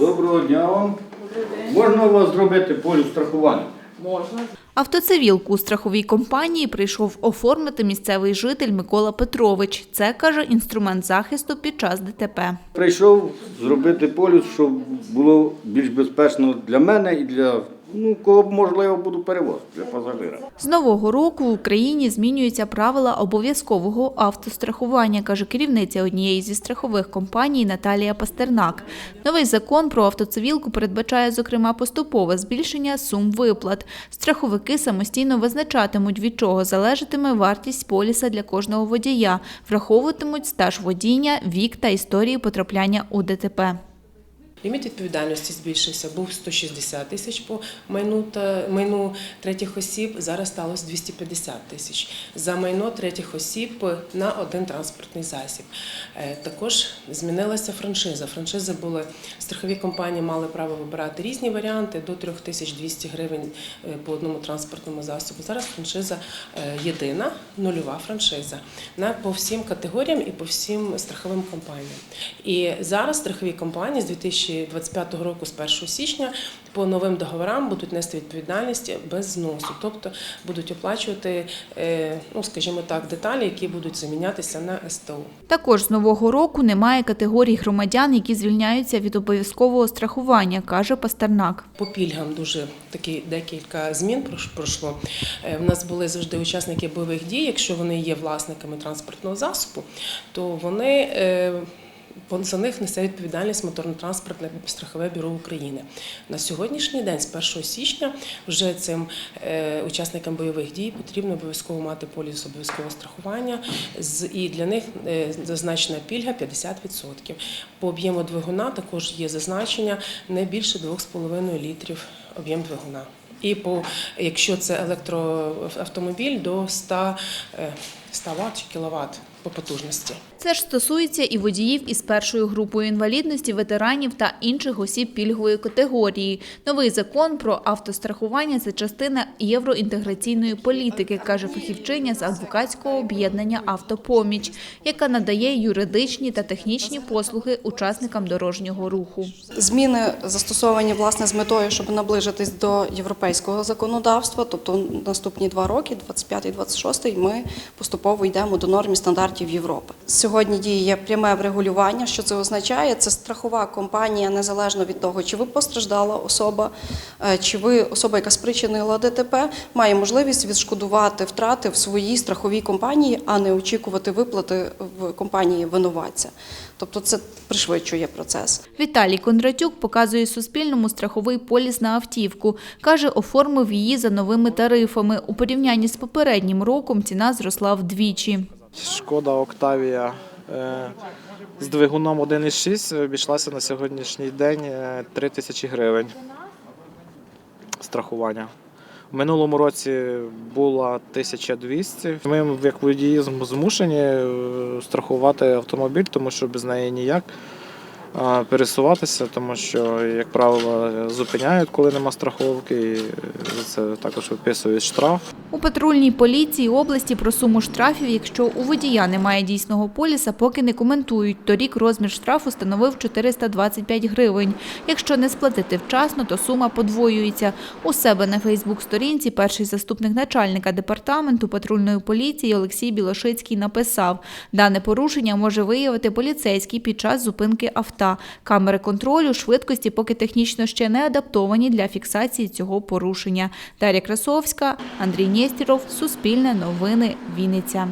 Доброго дня вам. Можна у вас зробити полюс страхування? Можна. Автоцивілку у страховій компанії прийшов оформити місцевий житель Микола Петрович. Це каже інструмент захисту під час ДТП. Прийшов зробити полюс, щоб було більш безпечно для мене і для ну, кого б, можливо буду перевозити для пасажира. З нового року в Україні змінюються правила обов'язкового автострахування, каже керівниця однієї зі страхових компаній Наталія Пастернак. Новий закон про автоцивілку передбачає, зокрема, поступове збільшення сум виплат. Страховики самостійно визначатимуть, від чого залежатиме вартість поліса для кожного водія, враховуватимуть стаж водіння, вік та історії потрапляння у ДТП. Ліміт відповідальності збільшився, був 160 тисяч по майну та майну третіх осіб. Зараз сталося 250 тисяч за майно третіх осіб на один транспортний засіб. Е, Також змінилася франшиза. Франшизи були страхові компанії мали право вибирати різні варіанти до 3200 гривень е, по одному транспортному засобу. Зараз франшиза е, єдина, нульова франшиза на по всім категоріям і по всім страховим компаніям. І зараз страхові компанії з 2025 року, з 1 січня, по новим договорам будуть нести відповідальність без зносу, тобто будуть оплачувати, е, ну скажімо так, деталі, які будуть замінятися на СТО. Також з нового року немає категорій громадян, які звільняються від обов'язкового страхування, каже Пастернак. По пільгам дуже такі декілька змін пройшло. Е, У нас були завжди учасники бойових дій. Якщо вони є власниками транспортного засобу, то вони. За них несе відповідальність моторно-транспортне страхове бюро України. На сьогоднішній день, з 1 січня, вже цим е, учасникам бойових дій потрібно обов'язково мати поліс обов'язкового страхування, з- і для них е, зазначена пільга 50%. По об'єму двигуна також є зазначення не більше 2,5 літрів об'єм двигуна. І по, якщо це електроавтомобіль, до 100, е, 100 Вт чи кВт по потужності. Це ж стосується і водіїв із першою групою інвалідності, ветеранів та інших осіб пільгової категорії. Новий закон про автострахування це частина євроінтеграційної політики, каже фахівчиня з адвокатського об'єднання Автопоміч, яка надає юридичні та технічні послуги учасникам дорожнього руху. Зміни застосовані власне з метою, щоб наближитись до європейського законодавства. Тобто наступні два роки, 25 і 26, ми поступово йдемо до норм і стандартів Європи. Сьогодні діє пряме врегулювання. Що це означає? Це страхова компанія, незалежно від того, чи ви постраждала особа, е, чи ви особа, яка спричинила ДТП, має можливість відшкодувати втрати в своїй страховій компанії, а не очікувати виплати в компанії винуватця. Тобто це пришвидшує процес. Віталій Кондратюк показує Суспільному страховий поліс на автівку. Каже, оформив її за новими тарифами. У порівнянні з попереднім роком ціна зросла вдвічі. Шкода Октавія е, з двигуном 1,6 обійшлася на сьогоднішній день е, 3 тисячі гривень страхування. У минулому році було 1200. Ми, як водії, змушені е, страхувати автомобіль, тому що без неї ніяк пересуватися, тому що, як правило, зупиняють, коли нема страховки, і за це також виписують штраф. У патрульній поліції області про суму штрафів, якщо у водія немає дійсного поліса, поки не коментують. Торік розмір штрафу становив 425 гривень. Якщо не сплатити вчасно, то сума подвоюється. У себе на Фейсбук-сторінці перший заступник начальника департаменту патрульної поліції Олексій Білошицький написав, дане порушення може виявити поліцейський під час зупинки авто. Камери контролю швидкості поки технічно ще не адаптовані для фіксації цього порушення. Дар'я Красовська, Андрій Нєстіров, Суспільне новини, Вінниця.